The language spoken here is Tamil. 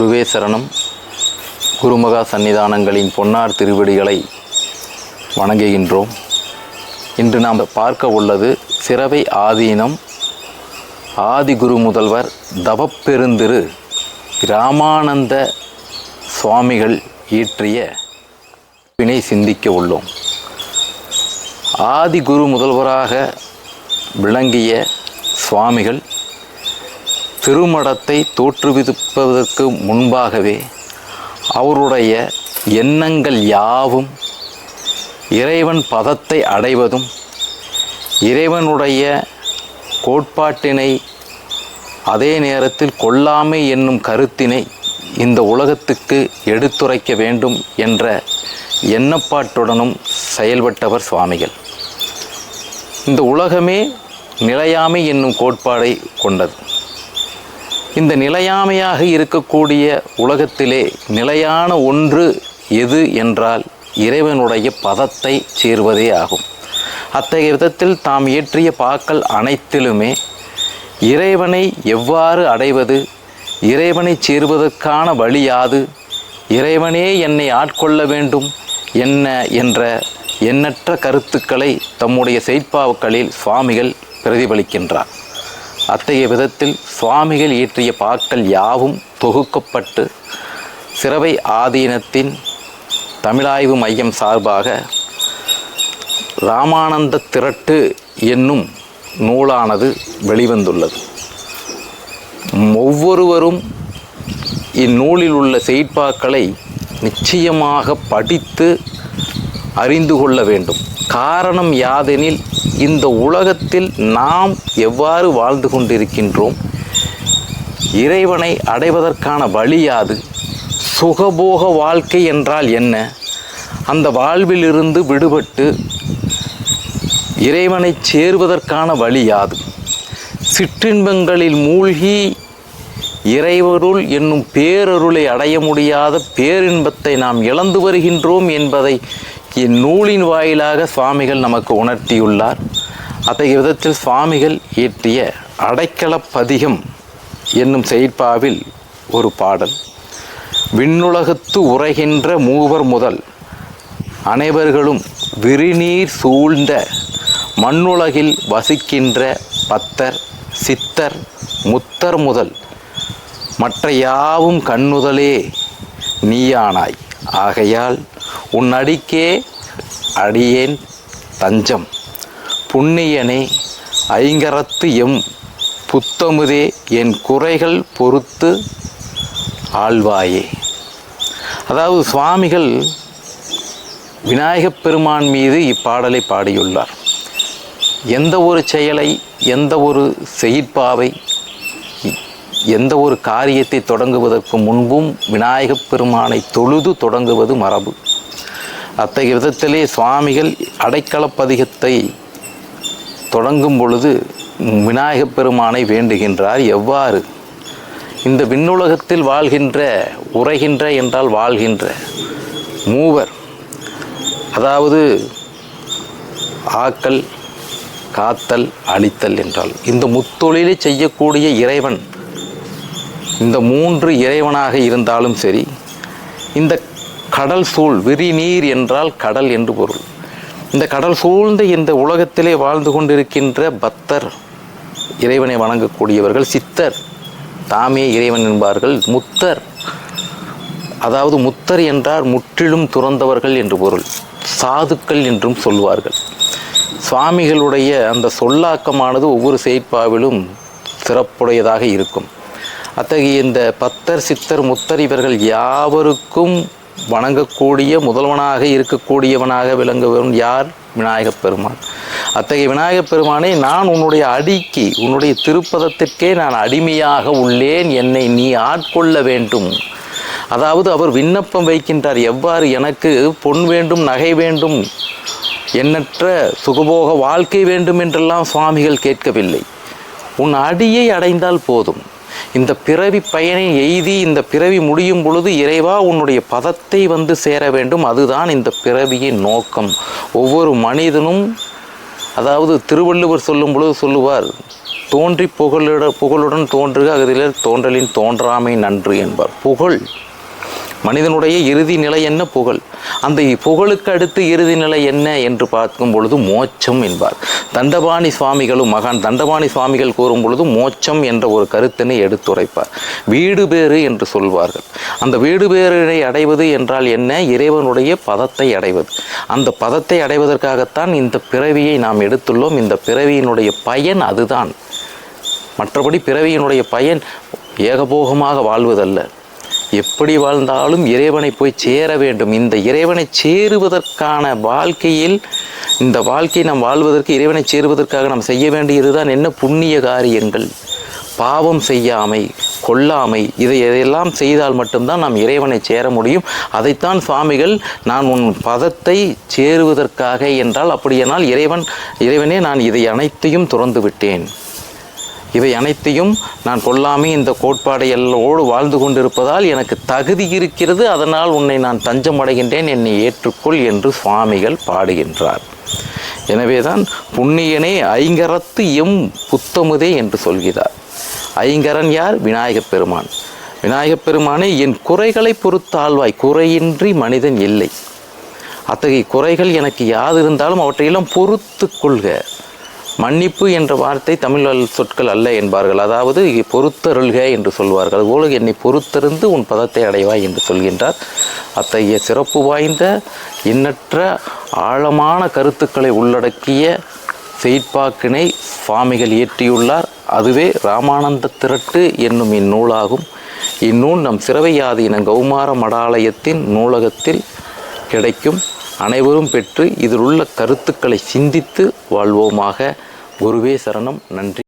குருவே சரணம் குருமகா சன்னிதானங்களின் பொன்னார் திருவடிகளை வணங்குகின்றோம். இன்று நாம் பார்க்க உள்ளது சிறவை ஆதீனம் ஆதிகுரு முதல்வர் தவப்பெருந்திரு ராமானந்த சுவாமிகள் இயற்றிய வினை சிந்திக்க உள்ளோம். ஆதிகுரு முதல்வராக விளங்கிய சுவாமிகள் திருமடத்தை தோற்றுவிப்பதற்கு முன்பாகவே அவருடைய எண்ணங்கள் யாவும் இறைவன் பதத்தை அடைவதும் இறைவனுடைய கோட்பாட்டினை அதே நேரத்தில் கொல்லாமை என்னும் கருத்தினை இந்த உலகத்துக்கு எடுத்துரைக்க வேண்டும் என்ற எண்ணப்பாட்டுடனும் செயல்பட்டவர் சுவாமிகள். இந்த உலகமே நிலையாமை என்னும் கோட்பாடை கொண்டது. இந்த நிலையாமையாக இருக்கக்கூடிய உலகத்திலே நிலையான ஒன்று எது என்றால் இறைவனுடைய பதத்தை சேர்வதே ஆகும். அத்தகைய விதத்தில் தாம் இயற்றிய பாக்கள் அனைத்திலுமே இறைவனை எவ்வாறு அடைவது இறைவனை சேர்வதற்கான வழி யாது இறைவனே என்னை ஆட்கொள்ள வேண்டும் என்ன என்ற எண்ணற்ற கருத்துக்களை தம்முடைய செய்பாவுக்களில் சுவாமிகள் பிரதிபலிக்கின்றார். அத்தகைய விதத்தில் சுவாமிகள் இயற்றிய பாக்கள் யாவும் தொகுக்கப்பட்டு சிறவை ஆதீனத்தின் தமிழாய்வு மையம் சார்பாக ராமானந்த திரட்டு என்னும் நூலானது வெளிவந்துள்ளது. ஒவ்வொருவரும் இந்நூலில் உள்ள செய்ப்பாக்களை நிச்சயமாக படித்து அறிந்து கொள்ள வேண்டும். காரணம் யாதெனில் இந்த உலகத்தில் நாம் எவ்வாறு வாழ்ந்து கொண்டிருக்கின்றோம்? இறைவனை அடைவதற்கான வழியாது சுகபோக வாழ்க்கை என்றால் என்ன? அந்த வாழ்விலிருந்து விடுபட்டு இறைவனை சேருவதற்கான வழி யாது? சிற்றின்பங்களில் மூழ்கி இறைவருள் என்னும் பேரருளை அடைய முடியாத பேரின்பத்தை நாம் இழந்து வருகின்றோம் என்பதை இந்நூலின் வாயிலாக சுவாமிகள் நமக்கு உணர்த்தியுள்ளார். அத்தகைய விதத்தில் சுவாமிகள் இயற்றிய அடைக்கலப் பதிகம் என்னும் செயற்பாவில் ஒரு பாடல். விண்ணுலகத்து உரைகின்ற மூவர் முதல் அனைவர்களும் விரிநீர் சூழ்ந்த மண்ணுலகில் வசிக்கின்ற பத்தர் சித்தர் முத்தர் முதல் மற்ற யாவும் கண்ணுதலே நீயானாய். ஆகையால் உன் அடிக்கே அடியேன் தஞ்சம். புண்ணியனே ஐங்கரத்து எம் புத்தமுதே என் குறைகள் பொறுத்து ஆழ்வாயே. அதாவது சுவாமிகள் விநாயகப் பெருமான் மீது இப்பாடலை பாடியுள்ளார். எந்த ஒரு செயலை எந்த ஒரு செய்ப்பாவை எந்த ஒரு காரியத்தை தொடங்குவதற்கு முன்பும் விநாயகப் பெருமானை தொழுது தொடங்குவது மரபு. அத்தகைய விதத்திலே சுவாமிகள் அடைக்கலப்பதிகத்தை தொடங்கும் பொழுது விநாயகப் பெருமானை வேண்டுகின்றார் எவ்வாறு? இந்த விண்ணுலகத்தில் வாழ்கின்ற உரைகின்ற என்றால் வாழ்கின்ற மூவர் அதாவது ஆக்கல் காத்தல் அழித்தல் என்றால் இந்த முத்தொழிலை செய்யக்கூடிய இறைவன் இந்த மூன்று இறைவனாக இருந்தாலும் சரி இந்த கடல் சூழ் விரிநீர் என்றால் கடல் என்று பொருள். இந்த கடல் சூழ்ந்த இந்த உலகத்திலே வாழ்ந்து கொண்டிருக்கின்ற பக்தர் இறைவனை வணங்கக்கூடியவர்கள் சித்தர் தாமே இறைவன் என்பார்கள் முத்தர். அதாவது முத்தர் என்றால் முற்றிலும் துறந்தவர்கள் என்று பொருள். சாதுக்கள் என்றும் சொல்வார்கள். சுவாமிகளுடைய அந்த சொல்லாக்கமானது ஒவ்வொரு செயற்பாவிலும் சிறப்புடையதாக இருக்கும். அத்தகைய இந்த பத்தர் சித்தர் முத்தர் இவர்கள் யாவருக்கும் வணங்கக்கூடிய முதல்வனாக இருக்கக்கூடியவனாக விளங்குவன் யார்? விநாயகப் பெருமான். அத்தகைய விநாயகப் பெருமானை நான் உன்னுடைய அடிக்கு உன்னுடைய திருப்பதத்திற்கே நான் அடிமையாக உள்ளேன். என்னை நீ ஆட்கொள்ள வேண்டும். அதாவது அவர் விண்ணப்பம் வைக்கின்றார். எவ்வாறு எனக்கு பொன் வேண்டும் நகை வேண்டும் எண்ணற்ற சுகபோக வாழ்க்கை வேண்டும் என்றெல்லாம் சுவாமிகள் கேட்கவில்லை. உன் அடியை அடைந்தால் போதும். இந்த பிறவி பயனை எய்தி இந்த பிறவி முடியும் பொழுது இறைவா உன்னுடைய பதத்தை வந்து சேர வேண்டும். அதுதான் இந்த பிறவியின் நோக்கம். ஒவ்வொரு மனிதனும் அதாவது திருவள்ளுவர் சொல்லும் பொழுது சொல்லுவார் தோன்றி புகழுட புகழுடன் தோன்றுக அதில் தோன்றலின் தோன்றாமை நன்று என்பார். புகழ் மனிதனுடைய இறுதி நிலை என்ன? புகழ். அந்த புகழுக்கு அடுத்து இறுதி நிலை என்ன என்று பார்க்கும் பொழுது மோட்சம் என்பார். தண்டபாணி சுவாமிகளும் மகான் தண்டபாணி சுவாமிகள் கூறும் பொழுது மோட்சம் என்ற ஒரு கருத்தினை எடுத்துரைப்பார். வீடு பேறு என்று சொல்வார்கள். அந்த வீடு பேரினை அடைவது என்றால் என்ன? இறைவனுடைய பதத்தை அடைவது. அந்த பதத்தை அடைவதற்காகத்தான் இந்த பிறவியை நாம் எடுத்துள்ளோம். இந்த பிறவியினுடைய பயன் அதுதான். மற்றபடி பிறவியினுடைய பயன் ஏகபோகமாக வாழ்வதல்ல. எப்படி வாழ்ந்தாலும் இறைவனை போய் சேர வேண்டும். இந்த இறைவனை சேருவதற்கான வாழ்க்கையில் இந்த வாழ்க்கை நாம் வாழ்வதற்கு இறைவனை சேருவதற்காக நாம் செய்ய வேண்டியதுதான் என்ன? புண்ணிய காரியங்கள். பாவம் செய்யாமை கொல்லாமை இதை எதையெல்லாம் செய்தால் மட்டும்தான் நாம் இறைவனை சேர முடியும். அதைத்தான் சுவாமிகள் நான் உன் பதத்தை சேருவதற்காக என்றால் அப்படியானால் இறைவன் இறைவனே நான் இதை அனைத்தையும் துறந்து விட்டேன். இவை அனைத்தையும் நான் கொல்லாமே இந்த கோட்பாடை எல்லோடு வாழ்ந்து கொண்டிருப்பதால் எனக்கு தகுதி இருக்கிறது. அதனால் உன்னை நான் தஞ்சம் அடைகின்றேன். என்னை ஏற்றுக்கொள் என்று சுவாமிகள் பாடுகின்றார். எனவேதான் புண்ணியனே ஐங்கரத்து எம் புத்தமுதே என்று சொல்கிறார். ஐங்கரன் யார்? விநாயகப் பெருமான். விநாயகப் பெருமானே என் குறைகளை பொறுத்தாழ்வாய் குறையின்றி மனிதன் இல்லை. அத்தகைய குறைகள் எனக்கு யாது இருந்தாலும் அவற்றையெல்லாம் பொறுத்து கொள்க. மன்னிப்பு என்ற வார்த்தை தமிழ் சொற்கள் அல்ல என்பார்கள். அதாவது பொறுத்தருள்க என்று சொல்வார்கள். அதுபோல என்னை பொறுத்தருந்து உன் பதத்தை அடைவாய் என்று சொல்கின்றார். அத்தகைய சிறப்பு வாய்ந்த எண்ணற்ற ஆழமான கருத்துக்களை உள்ளடக்கிய செய்பாக்கினை சுவாமிகள் இயற்றியுள்ளார். அதுவே ராமானந்த திரட்டு என்னும் இந்நூலாகும். இந்நூல் நம் சிறவையாதீன கௌமார மடாலயத்தின் நூலகத்தில் கிடைக்கும். அனைவரும் பெற்று இதில் உள்ள கருத்துக்களை சிந்தித்து வாழ்வோமாக குருவே சரணம். நன்றி.